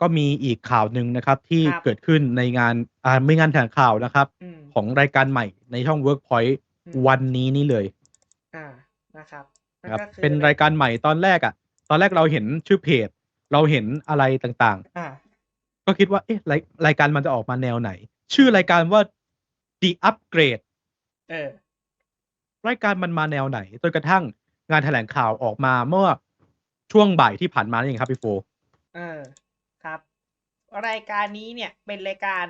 ก็มีอีกข่าวหนึ่งนะครับที่ครับเกิดขึ้นในงานอ่าไม่งานแถลงข่าวนะครับ อืม ของรายการใหม่ในช่อง Workpoint อืม วันนี้นี่เลยอ่านะครับนั่นครับก็คือเป็นรายการใหม่ตอนแรกอะตอนแรกเราเห็นชื่อเพจ เราเห็นอะไรต่างอ่าๆ ก็คิดว่าเอ๊ะรายรายการมันจะออกมาแนวไหน ชื่อรายการว่า The Upgrade เออ รายการมันมาแนวไหนจนกระทั่งงานแถลงข่าวออกมาเมื่อช่วงบ่ายที่ผ่านมานี่เองครับพี่โฟ เออค รับรายการนี้เนี่ยเป็นรายการ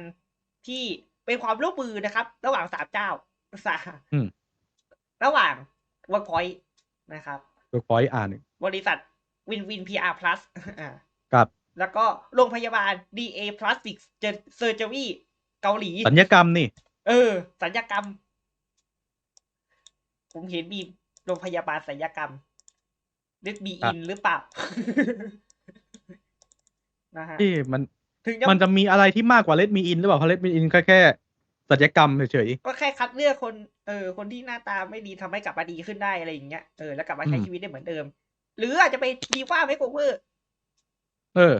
ที่เป็นความร่วมมือนะครับ ระหว่างสามเจ้าสาอืมระหว่าง Workpoint นะครับ Workpoint อ่านบริษัท Win Win PR Plus อ่ากับ แล้วก็โรงพยาบาล DA Plastic Surgery เกาหลี สัญญกรรมนี่ เออ สัญญกรรม ผมเห็นมีโรงพยาบาลสัญญกรรมเล็ดบีครัอิบนหรือเปล่านะฮะเอ๊ะมัน ถึงจะมันจะมีอะไรที่มากกว่าเลดมีอินหรือเปล่าเพราะเลดมีอินแค่แค่ศัลยกรรมเฉย ก็แค่คัดเลือกคนเออคนที่หน้าตาไม่ดีทำให้กลับมาดีขึ้นได้อะไรอย่างเงี้ยเออแล้วกลับมาใช้อืม ชีวิตได้เหมือนเดิม หรืออาจจะไปดีว่าไม่โคเวอร์ๆเออ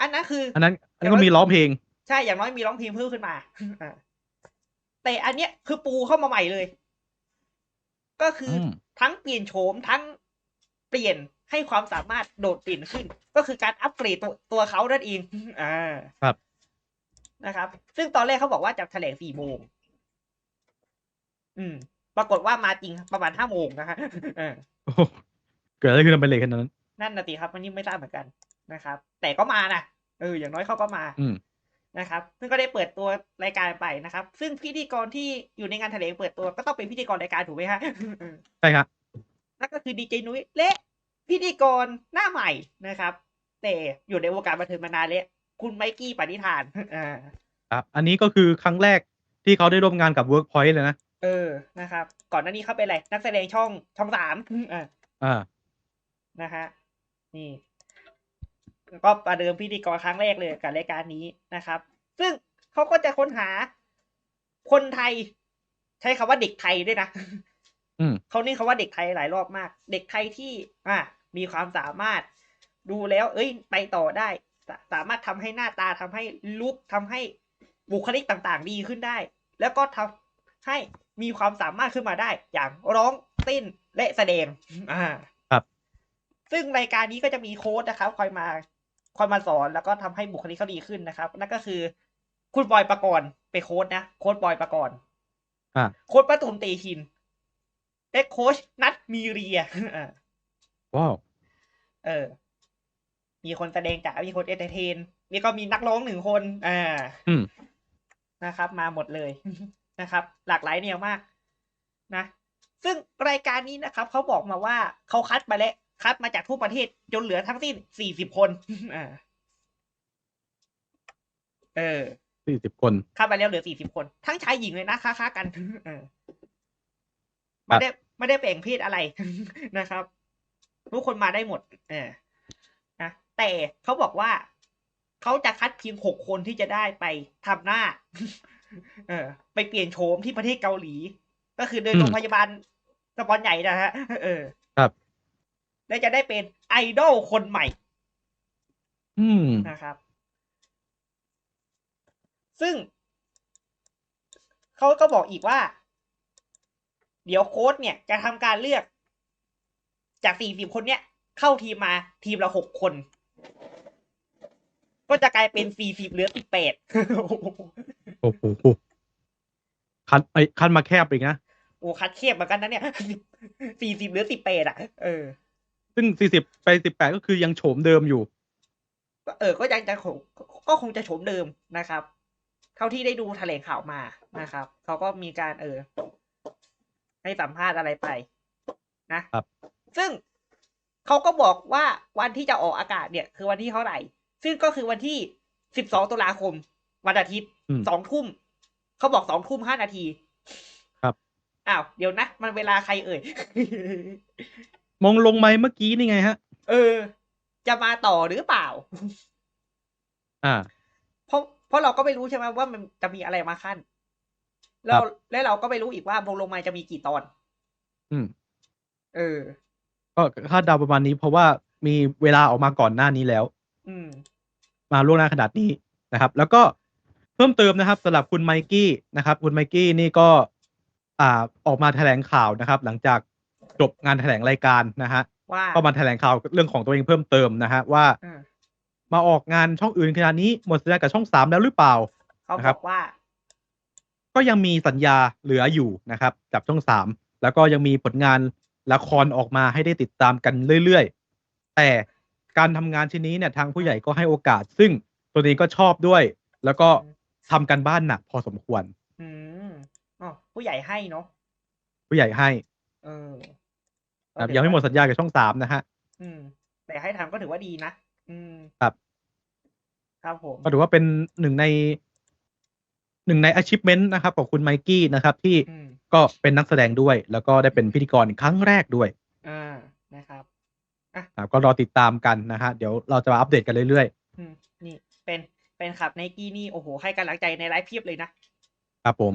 อันนั้นคืออันนั้นอันนั้นก็มีร้องเพลง ใช่ อย่างน้อยมีร้องเพลงเพิ่มขึ้นมา อ่าแต่อันเนี้ยคือปูเข้ามาใหม่เลย ก็คืออม ทั้งเปลี่ยนโฉมทั้งเปลี่ยน ให้ความสามารถโดดเด่นขึ้น ก็คือการอัปเกรดตัวตัวเขานั่นเองอ่าครับนะครับ ซึ่งตอนแรกเขาบอกว่าจะแถลงสี่โมงอืม ปรากฏว่ามาจริงประมาณห้าโมงนะฮะเออโอ้โหเกิดอะไรขึ้นทำไมเลยขนาดนั้น นั่นนะสิครับอันนี้ไม่ทราบเหมือนกันนะครับ แต่ก็มานะเอออย่างน้อยเขาก็มา อืมนะครับ ซึ่งก็ได้เปิดตัวรายการไปนะครับ ซึ่งพิธีกรที่อยู่ในงานแถลงเปิดตัวก็ต้องเป็นพิธีกรรายการถูกไหมฮะเออใช่ครับนั่นก็คือดีเจนุ้ยและ พิธีกรหน้าใหม่นะครับ แต่อยู่ในวงการบันเทิงมานานแล้วคุณไมกี้ปณิธานอ่าครับอันนี้ก็คือครั้งแรกที่เขาได้ร่วมงานกับ Workpoint เลยนะ เออนะครับ ก่อนหน้านี้เขาเป็นอะไร นักแสดงช่องช่องสามอ่าอ่านะฮะนี่ก็ประเดิมพิธีกรครั้งแรกเลยกับรายการนี้นะครับ ซึ่งเขาก็จะค้นหาคนไทย ใช้คำว่าเด็กไทยด้วยนะอืมเขานี่คำว่าเด็กไทยหลายรอบมาก เด็กไทยที่ อะ มีความสามารถดูแล้ว เอ้ย ไปต่อได้ สาสามารถทำให้หน้าตาทำให้ลุกทำให้บุคลิกต่างๆ ดีขึ้นได้ แล้วก็ทำให้มีความสามารถขึ้นมาได้ อย่างร้องเต้นและแสดงอ่าครับ ซึ่งรายการนี้ก็จะมีโค้ดนะครับ คอยมาคอยมาสอนแล้วก็ทำให้บุคลิกเขาดีขึ้นนะครับ นั่นก็คือ คุณบอยประกรณ์เป็นโค้ดนะโค้ดบอยประกรณ์อ่าโค้ดประตุมเตชินและโค้ชนัทมีเรียอ่า ว้าวเออ มีคนแสดงจากมีคนเอนเตอร์เทน มีก็มีนักร้องหนึ่งคน อ่า อืมนะครับ มาหมดเลยนะครับ หลากหลายแนวมาก นะ ซึ่งรายการนี้นะครับเขาบอกมาว่าเขาคัดมาแล้วคัดมาจากทั่วประเทศ จนเหลือทั้งสิ้นสี่สิบคน อ่า เออสี่สิบคนคัดมาแล้วเหลือสี่สิบคน ทั้งชายหญิงเลยนะค้าค้าๆกัน เออครัไม่บได้ไม่ได้แบ่งเพศอะไรนะครับ ทุกคนมาได้หมดเออนะแต่เขาบอกว่าเขาจะคัดเพียงหกคนที่จะได้ไปทำหน้า เออ ไปเปลี่ยนโฉมที่ประเทศเกาหลี ก็คือเดินอืมโรงพยาบาลสปอนใหญ่นะฮะเออ ครับ และจะได้เป็นไอดอลคนใหม่ อืมนะครับ ซึ่งเขาก็บอกอีกว่า เดี๋ยวโค้ชเนี่ยจะทำการเลือก จากสี่สิบคนเนี่ยเข้าทีมมาทีมละหกคน ก็จะกลายเป็นสี่สิบเหลือสิบแปดโอ้โหคันไอ้คันมาแคบอีกนะโอ้คัดเทียบเหมือนกันนะเนี่ยสี่สิบเหลือสิบแปดอะ เออ ซึ่งสี่สิบไปสิบแปดก็คือยังโฉมเดิมอยู่ก็เออ ก็ยังจะคงก็คงจะโฉมเดิมนะครับ เท่าที่ได้ดูแถลงข่าวมานะครับ เขาก็มีการเออ ให้สัมภาษณ์อะไรไป นะครับ ซึ่งเขาก็บอกว่าวันที่จะออกอากาศเนี่ย คือวันที่เท่าไหร่ ซึ่งก็คือวันที่สิบสองตุลาคม วันอาทิตย์อืมสองทุ่มเขาบอกสองทุ่มห้านาที ครับอ้าวเดี๋ยวนะ มันเวลาใครเอ่ย มองลงไม้เมื่อกี้นี่ไงฮะ เออ จะมาต่อหรือเปล่า อ่า เพราะเพราะเราก็ไม่รู้ใช่ไหมว่ามันจะมีอะไรมาขั้น แล้วครับและเราก็ไม่รู้อีกว่าวงลงมาจะมีกี่ตอน อืม เออ ก็คาดเดาประมาณนี้ เพราะว่ามีเวลาออกมาก่อนหน้านี้แล้ว อืม มาล่วงหน้าขนาดนี้นะครับ แล้วก็เพิ่มเติมนะครับสำหรับคุณไมกี้นะครับ คุณไมกี้นี่ก็ อ่าออกมาแถลงข่าวนะครับ หลังจากจบงานแถลงรายการนะฮะว่าก็มาแถลงข่าวเรื่องของตัวเองเพิ่มเติมนะฮะว่าอืมมาออกงานช่องอื่นขนาดนี้หมดสัญญากับช่องสามแล้วหรือเปล่า เขานะบครัอบกว่า ก็ยังมีสัญญาเหลืออยู่นะครับกับช่องสามแล้วก็ยังมีผลงาน ละครออกมาให้ได้ติดตามกันเรื่อยๆ แต่การทำงานชิ้นนี้เนี่ยทางผู้ใหญ่ก็ให้โอกาส ซึ่งตัวเองก็ชอบด้วย แล้วก็ทำกันบ้านหนักพอสมควร อืมอ๋อผู้ใหญ่ให้เนาะผู้ใหญ่ให้ เออครับก็ถือยังไม่หมดว่าสัญญากับช่องสามนะฮะ อืม แต่ให้ทำก็ถือว่าดีนะ อืม ครับ ครับผม ก็ถือว่าเป็นหนึ่งใน หนึ่งใน achievement นะครับ ของคุณไมกี้นะครับ ที่อืม ก็เป็นนักแสดงด้วย แล้วก็ได้เป็นพิธีกรครั้งแรกด้วยอ่านะครับครับก็รอติดตามกันนะฮะเดี๋ยวเราจะมาอัปเดตกันเรื่อยอืมนี่เป็นเป็นขับไนกี้นี่โอ้โหให้กำลังใจในไลฟ์เพียบเลยนะๆครับผม